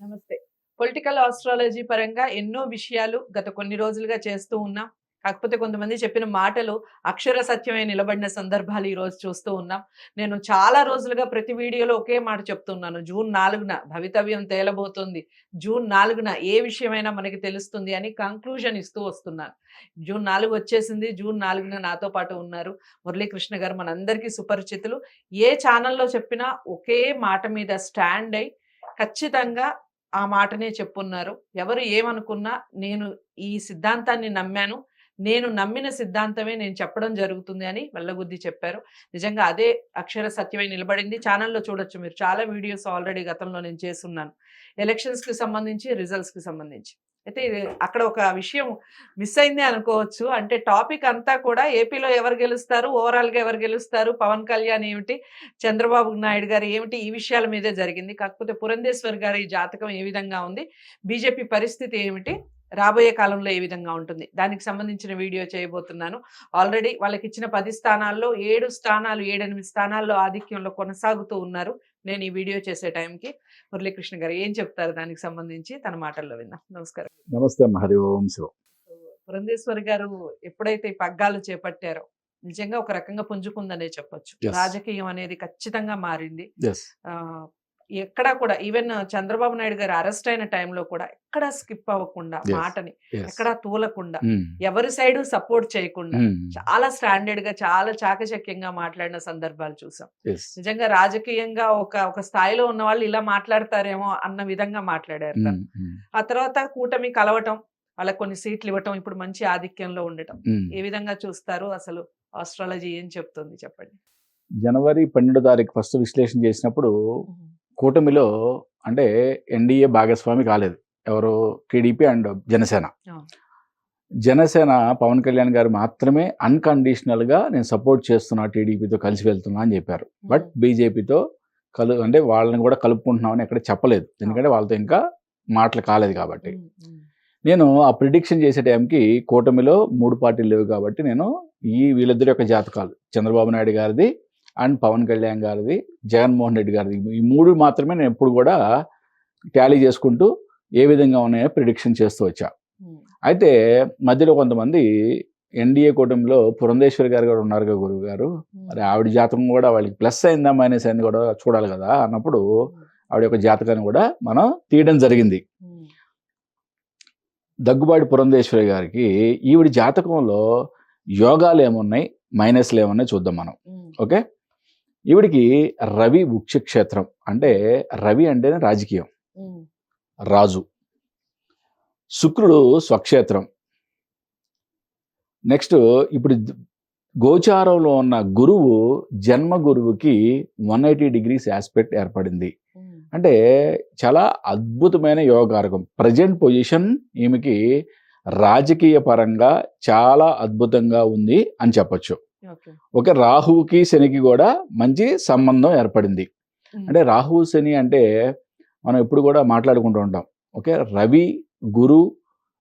నమస్తే. Political astrology పరంగా ఎన్నో విషయాలు గత కొన్ని రోజులుగా చేస్తూ ఉన్నాం. కాకపోతే కొంతమంది చెప్పిన మాటలు అక్షర సత్యమై నిలబడిన సందర్భాలు ఈరోజు చూస్తూ ఉన్నాం. నేను చాలా రోజులుగా ప్రతి వీడియోలో ఒకే మాట చెప్తున్నాను. జూన్ నాలుగున భవితవ్యం తేలబోతుంది. జూన్ నాలుగున ఏ విషయమైనా మనకి తెలుస్తుంది అని కంక్లూజన్ ఇస్తూ వస్తున్నాను. జూన్ నాలుగు వచ్చేసింది. జూన్ నాలుగున నాతో పాటు ఉన్నారు మురళీకృష్ణ గారు మనందరికీ సుపరిచితులు. ఏ ఛానల్లో చెప్పినా ఒకే మాట మీద స్టాండ్ అయి ఖచ్చితంగా ఆ మాటనే చెప్పున్నారు. ఎవరు ఏమనుకున్నా నేను ఈ సిద్ధాంతాన్ని నమ్మాను. నేను నమ్మిన సిద్ధాంతమే నేను చెప్పడం జరుగుతుంది అని వెళ్ళగుద్ది చెప్పారు. నిజంగా అదే అక్షర సత్యమై నిలబడింది. ఛానల్లో చూడొచ్చు మీరు. చాలా వీడియోస్ ఆల్రెడీ గతంలో నేను చేస్తున్నాను. ఎలక్షన్స్కి సంబంధించి రిజల్ట్స్కి సంబంధించి. అయితే అక్కడ ఒక విషయం మిస్ అయింది అనుకోవచ్చు. అంటే టాపిక్ అంతా కూడా ఏపీలో ఎవరు గెలుస్తారు ఓవరాల్గా ఎవరు గెలుస్తారు పవన్ కళ్యాణ్ ఏమిటి చంద్రబాబు నాయుడు గారు ఏమిటి ఈ విషయాల మీదే జరిగింది. కాకపోతే పురంధేశ్వర్ గారి జాతకం ఏ విధంగా ఉంది బీజేపీ పరిస్థితి ఏమిటి రాబోయే కాలంలో ఏ విధంగా ఉంటుంది దానికి సంబంధించిన వీడియో చేయబోతున్నాను. ఆల్రెడీ వాళ్ళకి ఇచ్చిన పది స్థానాల్లో ఏడు స్థానాలు ఏడెనిమిది స్థానాల్లో ఆధిక్యంలో కొనసాగుతూ ఉన్నారు. నేను ఈ వీడియో చేసే టైంకి మురళీకృష్ణ గారు ఏం చెప్తారు దానికి సంబంధించి తన మాటల్లో విన్నాం నమస్కారం. నమస్తే హరి ఓం శివ. గారు ఎప్పుడైతే ఈ పగ్గాలు చేపట్టారో నిజంగా ఒక రకంగా పుంజుకుందనే చెప్పొచ్చు. రాజకీయం అనేది ఖచ్చితంగా మారింది. ఎక్కడా కూడా ఈవెన్ చంద్రబాబు నాయుడు గారు అరెస్ట్ అయిన టైంలో కూడా ఎక్కడా స్కిప్ అవ్వకుండా. మాటని ఎక్కడా తూలకుండా ఎవరి సైడ్ సపోర్ట్ చేయకుండా చాలా స్టాండర్డ్గా చాలా చాకచక్యంగా మాట్లాడిన సందర్భాలు చూసాం. నిజంగా రాజకీయంగా ఒక ఒక స్థాయిలో ఉన్న వాళ్ళు ఇలా మాట్లాడతారేమో అన్న విధంగా మాట్లాడారు తను. ఆ తర్వాత కూటమి కలవటం వాళ్ళకి కొన్ని సీట్లు ఇవ్వటం ఇప్పుడు మంచి ఆధిక్యంలో ఉండటం. ఏ విధంగా చూస్తారు అసలు ఆస్ట్రాలజీ ఏం చెప్తుంది చెప్పండి? జనవరి పన్నెండో తారీఖు ఫస్ట్ విశ్లేషణ చేసినప్పుడు కూటమిలో అంటే ఎన్డీఏ భాగస్వామి కాలేదు. ఎవరు? TDP and Janasena. Janasena Pawan Kalyan గారు మాత్రమే అన్కండిషనల్గా నేను సపోర్ట్ చేస్తున్నా టీడీపీతో కలిసి వెళ్తున్నా అని చెప్పారు. బట్ బీజేపీతో కలు అంటే వాళ్ళని కూడా కలుపుకుంటున్నామని ఎక్కడ చెప్పలేదు. ఎందుకంటే వాళ్ళతో ఇంకా మాటలు కాలేదు కాబట్టి. నేను ఆ ప్రిడిక్షన్ చేసే టైంకి కూటమిలో మూడు పార్టీలు లేవు కాబట్టి నేను ఈ వీళ్ళిద్దరి యొక్క జాతకాలు. చంద్రబాబు నాయుడు గారిది అండ్ పవన్ కళ్యాణ్ గారిది జగన్మోహన్ రెడ్డి గారిది. ఈ మూడు మాత్రమే నేను ఎప్పుడు కూడా టాలీ చేసుకుంటూ ఏ విధంగా ఉన్నాయో ప్రిడిక్షన్ చేస్తూ వచ్చా. ఉమ్, అయితే మధ్యలో కొంతమంది ఎన్డీఏ కూటమిలో పురంధేశ్వరి గారు కూడా ఉన్నారు కదా గురువు గారు ఉమ్, మరి ఆవిడ జాతకం కూడా వాళ్ళకి ప్లస్ అయిందా మైనస్ అయింది కూడా చూడాలి కదా అన్నప్పుడు ఆవిడ యొక్క జాతకాన్ని కూడా మనం తీయడం జరిగింది. దగ్గుబాటి పురంధేశ్వరి గారికి ఈవిడ జాతకంలో యోగాలు ఏమున్నాయి మైనస్లు ఏమున్నాయి చూద్దాం మనం. ఓకే? ఈవిడికి రవి క్షేత్రం అంటే రవి అంటేనే రాజకీయం. రాజు. శుక్రుడు స్వక్షేత్రం. నెక్స్ట్ ఇప్పుడు గోచారంలో ఉన్న గురువు జన్మ గురువుకి వన్ ఎయిటీ డిగ్రీస్ ఆస్పెక్ట్ ఏర్పడింది. అంటే చాలా అద్భుతమైన యోగారకం. ప్రజెంట్ పొజిషన్ ఈమెకి రాజకీయ పరంగా చాలా అద్భుతంగా ఉంది అని చెప్పొచ్చు. ఒక రాహువుకి శనికి కూడా మంచి సంబంధం ఏర్పడింది. అంటే రాహువు శని అంటే మనం ఎప్పుడు కూడా మాట్లాడుకుంటూ ఉంటాం. ఓకే? రవి గురు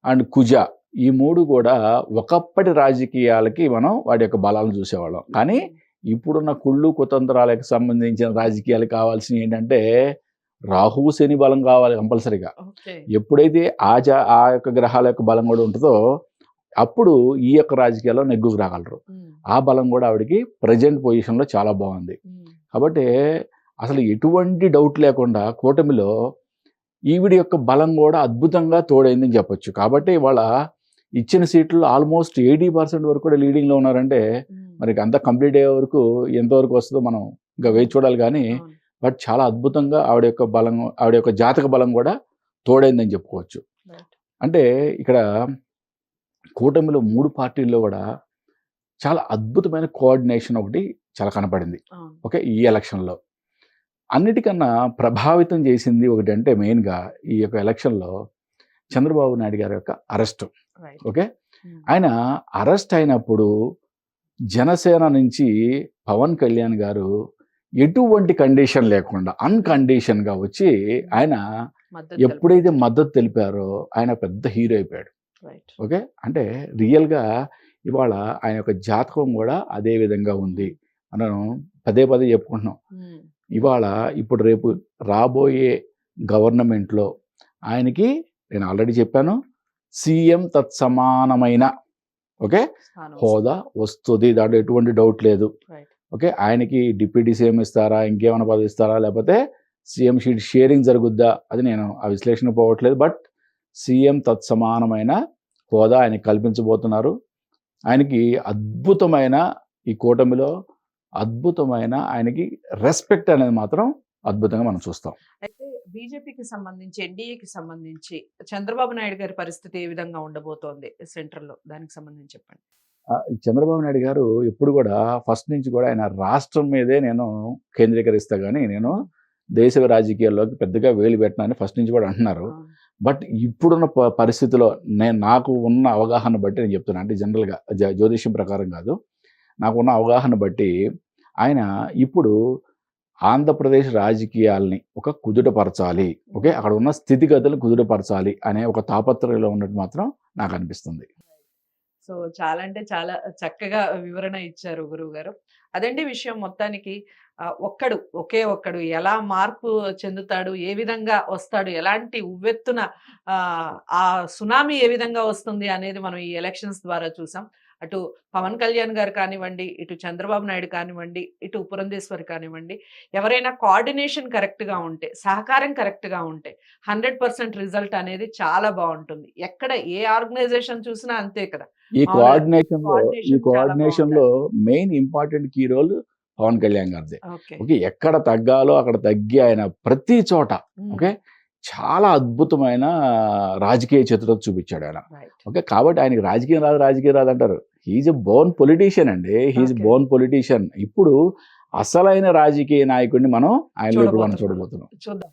అండ్ కుజ ఈ మూడు కూడా ఒకప్పటి రాజకీయాలకి మనం వాటి యొక్క బలాలను చూసేవాళ్ళం. కానీ ఇప్పుడున్న కుళ్ళు కుతంత్రాలకు సంబంధించిన రాజకీయాలు కావాల్సినవి ఏంటంటే రాహువు శని బలం కావాలి కంపల్సరీగా. ఎప్పుడైతే ఆ జా ఆ యొక్క గ్రహాల యొక్క బలం కూడా ఉంటుందో అప్పుడు ఈ యొక్క రాజకీయాల్లో నెగ్గుకు రాగలరు. ఆ బలం కూడా ఆవిడకి ప్రజెంట్ పొజిషన్లో చాలా బాగుంది. కాబట్టి అసలు ఎటువంటి డౌట్ లేకుండా కూటమిలో ఈవిడ యొక్క బలం కూడా అద్భుతంగా తోడైందని చెప్పొచ్చు. కాబట్టి వాళ్ళ ఇచ్చిన సీట్లు ఆల్మోస్ట్ ఎయిటీ పర్సెంట్ వరకు కూడా లీడింగ్లో ఉన్నారంటే మరి అంతా కంప్లీట్ అయ్యే వరకు ఎంతవరకు వస్తుందో మనం ఇంకా వేచి చూడాలి కానీ. బట్ చాలా అద్భుతంగా ఆవిడ యొక్క బలం ఆవిడ యొక్క జాతక బలం కూడా తోడైందని చెప్పుకోవచ్చు. అంటే ఇక్కడ కూటమిలో మూడు పార్టీల్లో కూడా చాలా అద్భుతమైన కోఆర్డినేషన్ ఒకటి చాలా కనపడింది. ఓకే ఈ ఎలక్షన్లో. అన్నిటికన్నా ప్రభావితం చేసింది ఒకటి అంటే మెయిన్గా ఈ యొక్క ఎలక్షన్లో చంద్రబాబు నాయుడు గారి యొక్క అరెస్ట్. ఓకే ఆయన అరెస్ట్ అయినప్పుడు జనసేన నుంచి పవన్ కళ్యాణ్ గారు ఎటువంటి కండిషన్ లేకుండా అన్కండిషన్గా వచ్చి ఆయన ఎప్పుడైతే మద్దతు తెలిపారో ఆయన పెద్ద హీరో అయిపోయాడు. ఓకే? అంటే రియల్గా ఇవాళ ఆయన యొక్క జాతకం కూడా అదే విధంగా ఉంది. మనం పదే పదే చెప్పుకుంటున్నాం. ఇవాళ ఇప్పుడు రేపు రాబోయే గవర్నమెంట్లో ఆయనకి నేను ఆల్రెడీ చెప్పాను సీఎం తత్సమానమైన ఓకే? హోదా వస్తుంది. దాంట్లో ఎటువంటి డౌట్ లేదు. ఓకే? ఆయనకి డిప్యూటీ సీఎం ఇస్తారా? ఇంకేమైనా పదవి ఇస్తారా? లేకపోతే సీఎం షీట్ షేరింగ్ జరుగుద్దా? అది నేను ఆ విశ్లేషణ పోవట్లేదు. బట్ సీఎం తత్సమానమైన హోదా ఆయనకి కల్పించబోతున్నారు. ఆయనకి అద్భుతమైన ఈ కూటమిలో అద్భుతమైన ఆయనకి రెస్పెక్ట్ అనేది మాత్రం అద్భుతంగా మనం చూస్తాం. అయితే బీజేపీకి సంబంధించి ఎన్డీఏకి సంబంధించి చంద్రబాబు నాయుడు గారి పరిస్థితి ఏ విధంగా ఉండబోతోంది సెంట్రల్లో దానికి సంబంధించి చెప్పండి. చంద్రబాబు నాయుడు గారు ఎప్పుడు కూడా ఫస్ట్ నుంచి కూడా ఆయన రాష్ట్రం మీదే నేను కేంద్రీకరిస్తా కానీ నేను దేశ రాజకీయాల్లోకి పెద్దగా వేలు పెట్టనని ఫస్ట్ నుంచి కూడా అంటున్నారు. బట్ ఇప్పుడున్న ప- పరిస్థితిలో నేను నాకు ఉన్న అవగాహన బట్టి నేను చెప్తున్నా. అంటే జనరల్గా జ- జ్యోతిష్యం ప్రకారం కాదు. నాకు ఉన్న అవగాహన బట్టి ఆయన ఇప్పుడు ఆంధ్రప్రదేశ్ రాజకీయాల్ని ఒక కుదుటపరచాలి. ఓకే? అక్కడ ఉన్న స్థితిగతులు కుదుటపరచాలి అనే ఒక తాపత్రయంలో ఉన్నట్టు మాత్రం నాకు అనిపిస్తుంది. సో చాలా అంటే చాలా చక్కగా వివరణ ఇచ్చారు గురువు గారు అదండి విషయం మొత్తానికి. ఒక్కడు ఒకే ఒక్కడు ఎలా మార్పు చెందుతాడు ఏ విధంగా వస్తాడు ఎలాంటి ఉవ్వెత్తున ఆ, సునామీ ఏ విధంగా వస్తుంది అనేది మనం ఈ ఎలక్షన్స్ ద్వారా చూసాం. అటు పవన్ కళ్యాణ్ గారు కానివ్వండి ఇటు చంద్రబాబు నాయుడు కానివ్వండి ఇటు పురంధేశ్వరి కానివ్వండి ఎవరైనా కోఆర్డినేషన్ కరెక్ట్గా ఉంటే సహకారం కరెక్ట్గా ఉంటే హండ్రెడ్ పర్సెంట్ రిజల్ట్ అనేది చాలా బాగుంటుంది. ఎక్కడ ఏ ఆర్గనైజేషన్ చూసినా అంతే కదా. ఈ. కోఆర్డినేషన్ ఈ కోఆర్డినేషన్లో main important key role Pawan Kalyan గారిదే. ఓకే. ఎక్కడ తగ్గాలో అక్కడ తగ్గి ఆయన ప్రతి చోట ఓకే చాలా అద్భుతమైన రాజకీయ చిత్రం చూపించాడు ఆయన. ఓకే కాబట్టి ఆయనకి రాజకీయం రాదు రాజకీయం రాదు అంటారు. హీజ్ ఎ బోర్న్ పొలిటీషియన్ అండి. హీజ్. బోర్న్ పొలిటీషియన్ ఇప్పుడు అసలైన రాజకీయ నాయకుడిని మనం ఆయనలో ఇప్పుడు మనం చూడబోతున్నాం. చూడబోతున్నాం. చూద్దాం.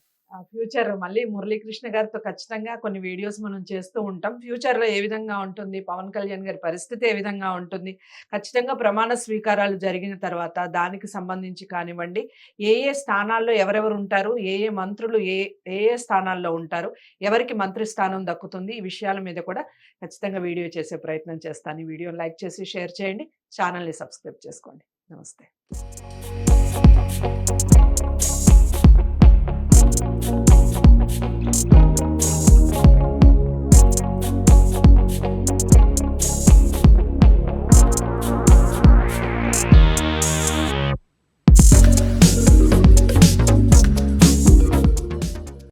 ఫ్యూచర్ మళ్ళీ మురళీకృష్ణ గారితో ఖచ్చితంగా కొన్ని వీడియోస్ మనం చేస్తూ ఉంటాం. ఫ్యూచర్లో ఏ విధంగా ఉంటుంది? పవన్ కళ్యాణ్ గారి పరిస్థితి ఏ విధంగా ఉంటుంది? ఖచ్చితంగా ప్రమాణ స్వీకారాలు జరిగిన తర్వాత దానికి సంబంధించి కానివ్వండి ఏ ఏ స్థానాల్లో ఎవరెవరు ఉంటారు? ఏ ఏ మంత్రులు ఏ ఏ ఏ స్థానాల్లో ఉంటారు? ఎవరికి మంత్రి స్థానం దక్కుతుంది? ఈ విషయాల మీద కూడా ఖచ్చితంగా వీడియో చేసే ప్రయత్నం చేస్తాను. ఈ వీడియో లైక్ చేసి షేర్ చేయండి. ఛానల్ని సబ్స్క్రైబ్ చేసుకోండి. నమస్తే.